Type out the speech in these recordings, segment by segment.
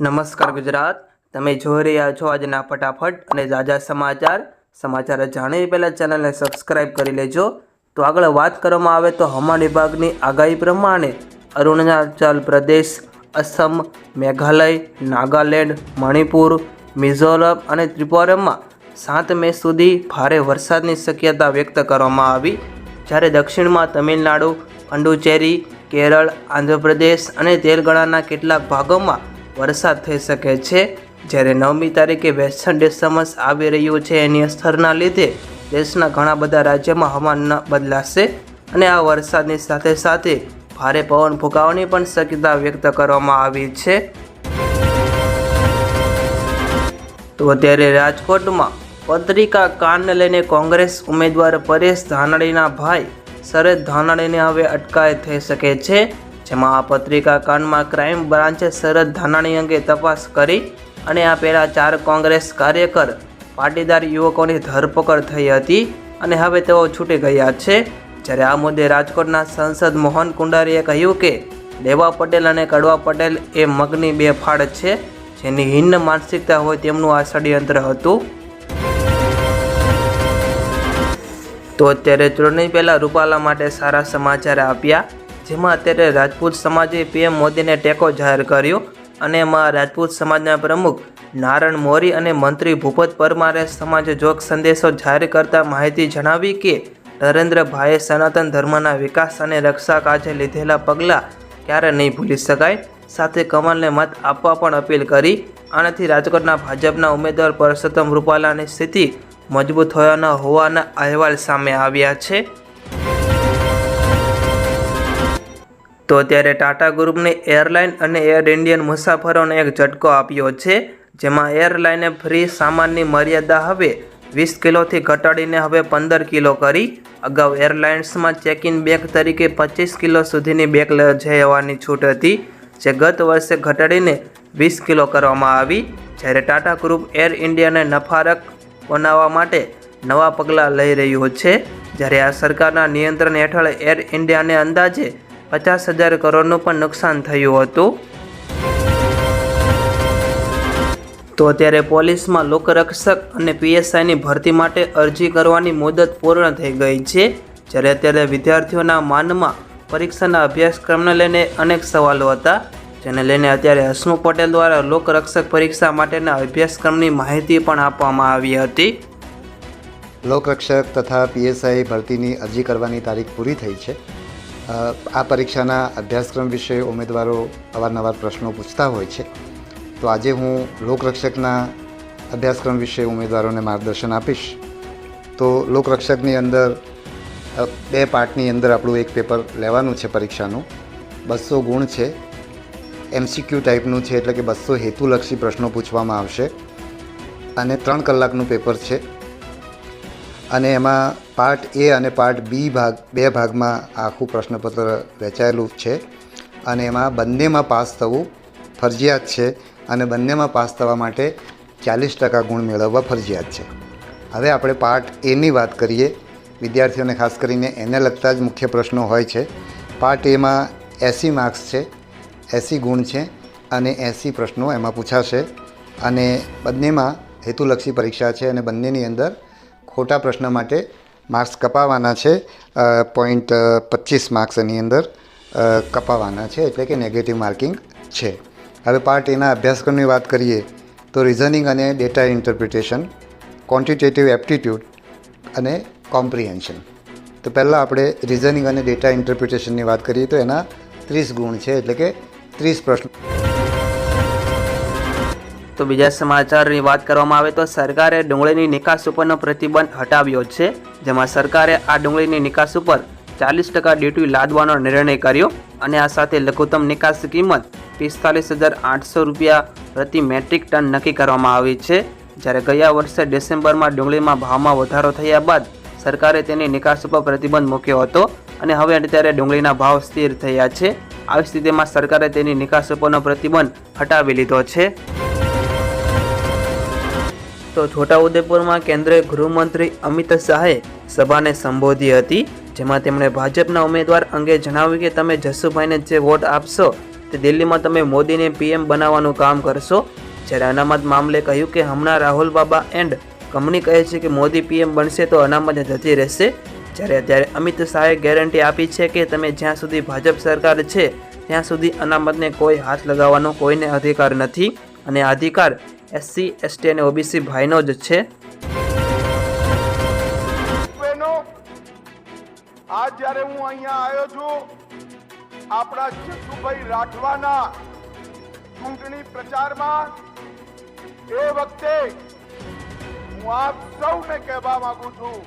નમસ્કાર ગુજરાત. તમે જોઈ રહ્યા છો આજના ફટાફટ અને તાજા સમાચાર. સમાચાર જાણી પહેલાં ચેનલને સબસ્ક્રાઇબ કરી લેજો. તો આગળ વાત કરવામાં આવે તો હવામાન વિભાગની આગાહી પ્રમાણે અરુણાચલ પ્રદેશ, અસમ, મેઘાલય, નાગાલેન્ડ, મણિપુર, મિઝોરમ અને ત્રિપુરામાં સાત મે સુધી ભારે વરસાદની શક્યતા વ્યક્ત કરવામાં આવી. જ્યારે દક્ષિણમાં તમિલનાડુ, પંડુચેરી, કેરળ, આંધ્રપ્રદેશ અને તેલંગાણાના કેટલાક ભાગોમાં વરસાદ થઈ શકે છે. જ્યારે નવમી તારીખે વેસ્ટર્ન ડિસ્ટર્બન્સ આવી રહ્યું છે, એની અસરના લીધે દેશના ઘણા બધા રાજ્યોમાં હવામાન બદલાશે અને આ વરસાદની સાથે સાથે ભારે પવન ફૂંકાવાની પણ શક્યતા વ્યક્ત કરવામાં આવી છે. તો અત્યારે રાજકોટમાં પત્રિકા કાનને લઈને કોંગ્રેસ ઉમેદવાર પરેશ ધાનાણીના ભાઈ શરદ ધાનાણીને હવે અટકાયત થઈ શકે છે. જેમાં આ પત્રિકા કાંડમાં ક્રાઇમ બ્રાન્ચે શરદ ધાનાણી અંગે તપાસ કરી અને આ પહેલાં ચાર કોંગ્રેસ કાર્યકર, પાટીદાર યુવકોની ધરપકડ થઈ હતી અને હવે તેઓ છૂટી ગયા છે. જ્યારે આ મુદ્દે રાજકોટના સાંસદ મોહન કુંડારીએ કહ્યું કે દેવા પટેલ અને કડવા પટેલ એ મગની બે ફાળ છે, જેની હિન્ન માનસિકતા હોય તેમનું આ ષડયંત્ર હતું. તો અત્યારે ચૂંટણી પહેલાં રૂપાલા માટે સારા સમાચાર આપ્યા. જેમાં અત્યારે રાજપૂત સમાજે પીએમ મોદીને ટેકો જાહેર કર્યો અને એમાં રાજપૂત સમાજના પ્રમુખ નારણ મોરી અને મંત્રી ભૂપત પરમારે સમાજ જોગ સંદેશો જાહેર કરતા માહિતી જણાવી કે, નરેન્દ્રભાઈએ સનાતન ધર્મના વિકાસ અને રક્ષા કાજે લીધેલા પગલાં ક્યારે નહીં ભૂલી શકાય? સાથે કમલને મત આપવા પણ અપીલ કરી. આનાથી રાજકોટના ભાજપના ઉમેદવાર પરસોત્તમ રૂપાલાની સ્થિતિ મજબૂત થયાના હોવાના અહેવાલ સામે આવ્યા છે. તો ત્યારે ટાટા ગ્રુપને એરલાઇન અને એર ઇન્ડિયન મુસાફરોને એક ઝટકો આપ્યો છે, જેમાં એરલાઈને ફ્રી સામાનની મર્યાદા હવે વીસ કિલોથી ઘટાડીને હવે પંદર કિલો કરી. અગાઉ એરલાઇન્સમાં ચેક ઇન બેગ તરીકે પચીસ કિલો સુધીની બેગ જવાની છૂટ હતી, જે ગત વર્ષે ઘટાડીને વીસ કિલો કરવામાં આવી. જ્યારે ટાટા ગ્રુપ એર ઇન્ડિયાને નફારક બનાવવા માટે નવા પગલાં લઈ રહ્યું છે, જ્યારે આ સરકારના નિયંત્રણ હેઠળ એર ઇન્ડિયાને અંદાજે પચાસ હજાર કરોડનું પણ નુકસાન થયું હતું. તો અત્યારે પોલીસમાં લોકરક્ષક અને પીએસઆઈની ભરતી માટે અરજી કરવાની મુદત પૂર્ણ થઈ ગઈ છે. જ્યારે અત્યારે વિદ્યાર્થીઓના માનમાં પરીક્ષાના અભ્યાસક્રમને લઈને અનેક સવાલો હતા. જેને લઈને અત્યારે હસમુખ પટેલ દ્વારા લોકરક્ષક પરીક્ષા માટેના અભ્યાસક્રમની માહિતી પણ આપવામાં આવી હતી. લોકરક્ષક તથા પીએસઆઈ ભરતીની અરજી કરવાની તારીખ પૂરી થઈ છે. આ પરીક્ષાના અભ્યાસક્રમ વિશે ઉમેદવારો અવારનવાર પ્રશ્નો પૂછતા હોય છે. તો આજે હું લોકરક્ષકના અભ્યાસક્રમ વિશે ઉમેદવારોને માર્ગદર્શન આપીશ. તો લોકરક્ષકની અંદર બે પાર્ટની અંદર આપણું એક પેપર લેવાનું છે પરીક્ષાનું. બસો ગુણ છે. એમસીક્યુ ટાઈપનું છે એટલે કે બસો હેતુલક્ષી પ્રશ્નો પૂછવામાં આવશે. અને ત્રણ કલાકનું પેપર છે. અને એમાં પાર્ટ એ અને પાર્ટ બી ભાગ, બે ભાગમાં આખું પ્રશ્નપત્ર વહેંચાયેલું છે. અને એમાં બંનેમાં પાસ થવું ફરજિયાત છે અને બંનેમાં પાસ થવા માટે ચાલીસ ટકા ગુણ મેળવવા ફરજિયાત છે. હવે આપણે પાર્ટ એની વાત કરીએ. વિદ્યાર્થીઓને ખાસ કરીને એને લગતા જ મુખ્ય પ્રશ્નો હોય છે. પાર્ટ એમાં એંસી માર્ક્સ છે, એંસી ગુણ છે અને એંસી પ્રશ્નો એમાં પૂછાશે. અને બંનેમાં હેતુલક્ષી પરીક્ષા છે અને બંનેની અંદર ખોટા પ્રશ્ન માટે માર્ક્સ કપાવવાના છે. પોઈન્ટ પચીસ માર્ક્સ એની અંદર કપાવાના છે એટલે કે નેગેટિવ માર્કિંગ છે. હવે પાર્ટ એના અભ્યાસક્રમની વાત કરીએ તો રિઝનિંગ અને ડેટા ઇન્ટરપ્રિટેશન ક્વોન્ટિટેટિવ એપ્ટિટ્યૂડ અને કોમ્પ્રિહેન્શન તો પહેલાં આપણે રિઝનિંગ અને ડેટા ઇન્ટરપ્રિટેશનની વાત કરીએ તો એના ત્રીસ ગુણ છે એટલે કે ત્રીસ પ્રશ્નો તો બીજા સમાચારની વાત કરવામાં આવે તો સરકારે ડુંગળીની નિકાસ ઉપરનો પ્રતિબંધ હટાવ્યો છે, જેમાં સરકારે આ ડુંગળીની નિકાસ ઉપર ચાલીસ ટકા ડ્યુટી લાદવાનો નિર્ણય કર્યો અને આ સાથે લઘુત્તમ નિકાસ કિંમત પિસ્તાલીસ હજાર આઠસો રૂપિયા પ્રતિ મેટ્રિક ટન નક્કી કરવામાં આવી છે. જ્યારે ગયા વર્ષે ડિસેમ્બરમાં ડુંગળીમાં ભાવમાં વધારો થયા બાદ સરકારે તેની નિકાસ ઉપર પ્રતિબંધ મૂક્યો હતો અને હવે અત્યારે ડુંગળીના ભાવ સ્થિર થયા છે. આવી સ્થિતિમાં સરકારે તેની નિકાસ ઉપરનો પ્રતિબંધ હટાવી લીધો છે. તો છોટાઉદેપુરમાં કેન્દ્રીય ગૃહમંત્રી અમિત શાહે સભાને સંબોધી હતી, જેમાં તેમણે ભાજપના ઉમેદવાર અંગે જણાવ્યું કે તમે જસુભાઈને જે વોટ આપશો તે દિલ્હીમાં તમે મોદીને પીએમ બનાવવાનું કામ કરશો. જ્યારે અનામત મામલે કહ્યું કે હમણાં રાહુલ બાબા એન્ડ કંપની કહે છે કે મોદી પીએમ બનશે તો અનામત જતી રહેશે. જ્યારે અત્યારે અમિત શાહે ગેરંટી આપી છે કે તમે જ્યાં સુધી ભાજપ સરકાર છે, ત્યાં સુધી અનામતને કોઈ હાથ લગાવવાનો કોઈને અધિકાર નથી. અને અધિકાર એસસી એસટી અને ઓબીસી ભાઈનો જ છે. આ જ્યારે હું અહીંયા આવ્યો છું, આપણા જસુભાઈ રાઠવાના ચૂંટણી પ્રચારમાં એ વખતે હું આપ સૌને કહેવા માંગુ છું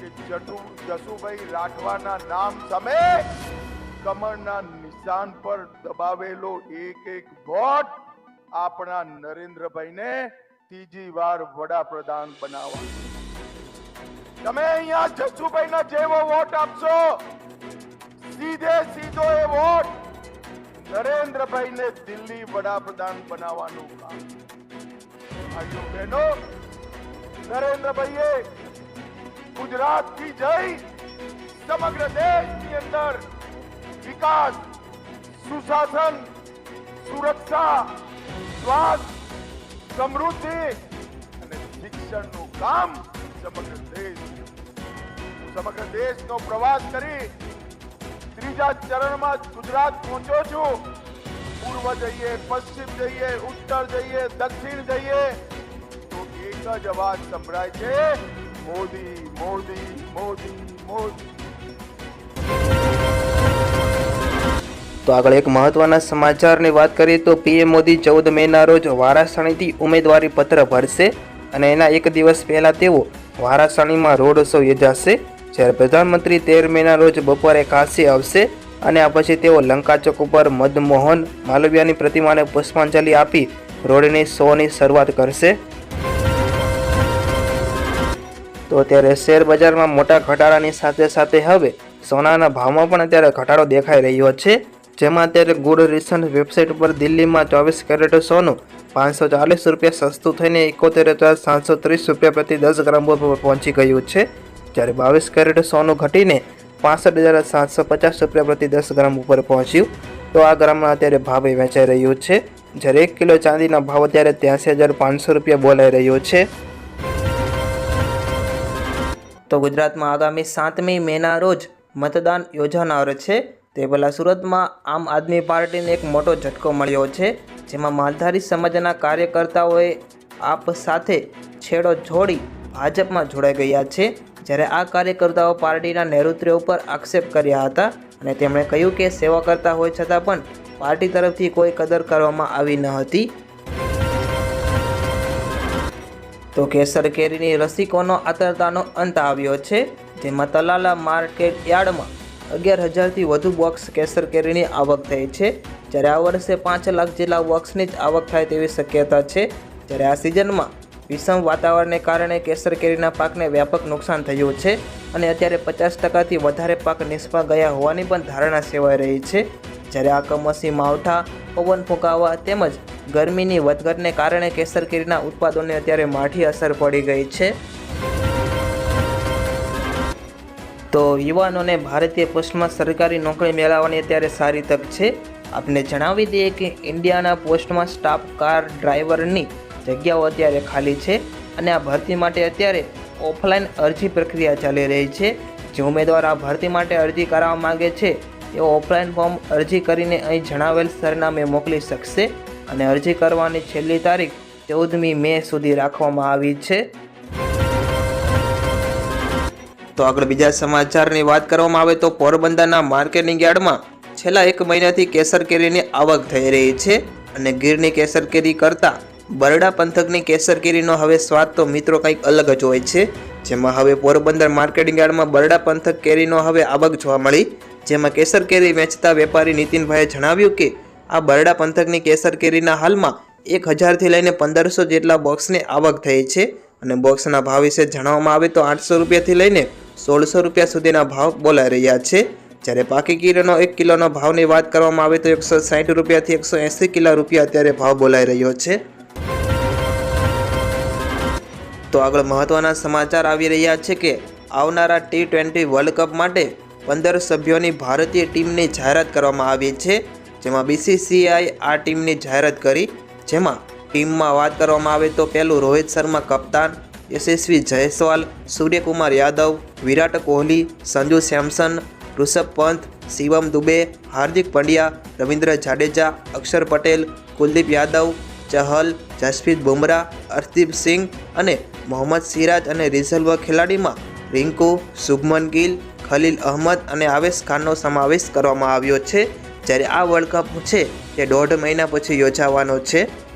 કે જટુ, જસુભાઈ રાઠવાના નામ સામે કમળના નિશાન પર દબાવેલો એક એક વોટ આપણા નરેન્દ્રભાઈને ત્રીજી વાર વડાપ્રધાન બનાવવા. તમે અહીંયા જસુભાઈ જેવો વોટ આપશો? સીધે સીધો એ વોટ નરેન્દ્રભાઈ ને દિલ્હી વડાપ્રધાન બનાવવાનું કામ. ભાઈઓ બહેનો, નરેન્દ્રભાઈએ ગુજરાતથી જઈ સમગ્ર દેશની અંદર વિકાસ, સુશાસન, સુરક્ષા સ્વાસ્થ્ય સમૃદ્ધિ અને શિક્ષણનું કામ સમગ્ર દેશ સમગ્ર દેશનો પ્રવાસ કરી ત્રીજા ચરણમાં ગુજરાત પહોંચ્યો છું. પૂર્વ જઈએ, પશ્ચિમ જઈએ, ઉત્તર જઈએ, દક્ષિણ જઈએ, તો એક જ અવાજ સંભળાય છે, મોદી મોદી મોદી મોદી. તો આગળ એક મહત્વના સમાચારની વાત કરીએ તો પીએમ મોદી ચૌદ મેના રોજ વારાસણીથી ઉમેદવારી પત્ર ભરશે અને એના એક દિવસ પહેલા તેઓ વારાસણીમાં રોડ શો યોજાશે. જ્યારે પ્રધાનમંત્રી તેર મેના રોજ બપોરે કાશી આવશે અને આ પછી તેઓ લંકા ચોક ઉપર મદમોહન માલવિયાની પ્રતિમાને પુષ્પાંજલિ આપી રોડની શોની શરૂઆત કરશે. તો અત્યારે શેર બજારમાં મોટા ઘટાડાની સાથે સાથે હવે સોનાના ભાવમાં પણ અત્યારે ઘટાડો દેખાઈ રહ્યો છે. જેમાં અત્યારે ગુડ રિસન્ટ વેબસાઇટ પર દિલ્હીમાં ચોવીસ કેરેટ સોનું, પાંચસો ચાલીસ રૂપિયા સસ્તું થઈને એકોતેર હજાર સાતસો ત્રીસ રૂપિયા પ્રતિ દસ ગ્રામ ઉપર પહોંચી ગયું છે. જ્યારે બાવીસ કેરેટ સોનું ઘટીને પાસઠ હજાર સાતસો પચાસ રૂપિયા પ્રતિ દસ ગ્રામ ઉપર પહોંચ્યું, તો આ ગ્રામમાં અત્યારે ભાવે વેચાઈ રહ્યું છે. જ્યારે એક કિલો ચાંદીના ભાવ અત્યારે ત્યાંસી હજાર પાંચસો રૂપિયા બોલાઈ રહ્યો છે. તો ગુજરાતમાં આગામી સાતમી મેના રોજ મતદાન યોજાનાર છે. તે પહેલાં સુરતમાં આમ આદમી પાર્ટીને એક મોટો ઝટકો મળ્યો છે, જેમાં માલધારી સમાજના કાર્યકર્તાઓએ આપ સાથે છેડો જોડી ભાજપમાં જોડાઈ ગયા છે. જ્યારે આ કાર્યકર્તાઓ પાર્ટીના નેતૃત્વ ઉપર આક્ષેપ કર્યા હતા અને તેમણે કહ્યું કે સેવા કરતા હોય છતાં પણ પાર્ટી તરફથી કોઈ કદર કરવામાં આવી ન હતી. તો કેસર કેરીની રસિકોનો આતરતાનો અંત આવ્યો છે, જેમાં તલાલા માર્કેટ યાર્ડમાં અગિયાર હજારથી વધુ બોક્સ કેસર કેરીની આવક થઈ છે. જ્યારે આ વર્ષે પાંચ લાખ જેટલા બોક્સની જ આવક થાય તેવી શક્યતા છે. જ્યારે આ સિઝનમાં વિષમ વાતાવરણને કારણે કેસર કેરીના પાકને વ્યાપક નુકસાન થયું છે અને અત્યારે પચાસ ટકાથી વધારે પાક નિષ્ફળ ગયા હોવાની પણ ધારણા સેવાઈ રહી છે. જ્યારે આ કમોસમી માવઠા, પવન ફૂંકાવા તેમજ ગરમીની વધઘટને કારણે કેસર કેરીના ઉત્પાદનને અત્યારે માઠી અસર પડી ગઈ છે. તો યુવાનોને ભારતીય પોસ્ટમાં સરકારી નોકરી મેળવવાની અત્યારે સારી તક છે. આપને જણાવી દઈએ કે ઇન્ડિયાના પોસ્ટમાં સ્ટાફ કાર ડ્રાઈવરની જગ્યાઓ અત્યારે ખાલી છે અને આ ભરતી માટે અત્યારે ઓફલાઈન અરજી પ્રક્રિયા ચાલી રહી છે. જે ઉમેદવાર આ ભરતી માટે અરજી કરાવવા માગે છે, તેઓ ઓફલાઈન ફોર્મ અરજી કરીને અહીં જણાવેલ સરનામે મોકલી શકશે અને અરજી કરવાની છેલ્લી તારીખ ચૌદમી મે સુધી રાખવામાં આવી છે. તો આગળ બીજા સમાચારની વાત કરવામાં આવે તો પોરબંદરના માર્કેટિંગ યાર્ડમાં છેલ્લા એક મહિનાથી કેસર કેરીની આવક થઈ રહી છે અને ગીરની કેસર કેરી કરતાં બરડા પંથકની કેસર કેરીનો હવે સ્વાદ તો મિત્રો કંઈક અલગ જ હોય છે. જેમાં હવે પોરબંદર માર્કેટિંગ યાર્ડમાં બરડા પંથક કેરીનો હવે આવક જોવા મળી. જેમાં કેસર કેરી વેચતા વેપારી નીતિનભાઈએ જણાવ્યું કે, આ બરડા પંથકની કેસર કેરીના હાલમાં એક હજારથી લઈને પંદરસો જેટલા બોક્સની આવક થઈ છે. અને બોક્સના ભાવ વિશે જણાવવામાં આવે તો આઠસો રૂપિયાથી લઈને સોળસો રૂપિયા સુધીના ભાવ બોલાઈ રહ્યા છે. જ્યારે પાકી કેરીનો એક કિલોનો ભાવની વાત કરવામાં આવે તો એકસો સાઠ રૂપિયાથી એકસો એંસી કિલો રૂપિયા અત્યારે ભાવ બોલાઈ રહ્યો છે. તો આગળ મહત્વના સમાચાર આવી રહ્યા છે કે આવનારા ટી ટ્વેન્ટી વર્લ્ડ કપ માટે પંદર સભ્યોની ભારતીય ટીમની જાહેરાત કરવામાં આવી છે. જેમાં બીસીસીઆઈ આ ટીમની જાહેરાત કરી. જેમાં ટીમમાં વાત કરવામાં આવે તો પહેલું રોહિત શર્મા કપ્તાન યશસ્વી જયસ્વાલ, સૂર્યકુમાર યાદવ, વિરાટ કોહલી, સંજુ સેમસન, ઋષભ પંત, શિવમ દુબે, હાર્દિક પંડ્યા, રવિન્દ્ર જાડેજા, અક્ષર પટેલ, કુલદીપ યાદવ, ચહલ, જસપ્રીત બુમરાહ, હરદીપ સિંઘ અને મોહમ્મદ સિરાજ અને રિઝર્વ ખેલાડીમાં રિંકુ, શુભમન ગિલ, ખલીલ અહમદ અને આવેશ ખાનનો સમાવેશ કરવામાં આવ્યો છે. જ્યારે આ વર્લ્ડ કપ છે, તે દોઢ મહિના પછી યોજાવાનો છે.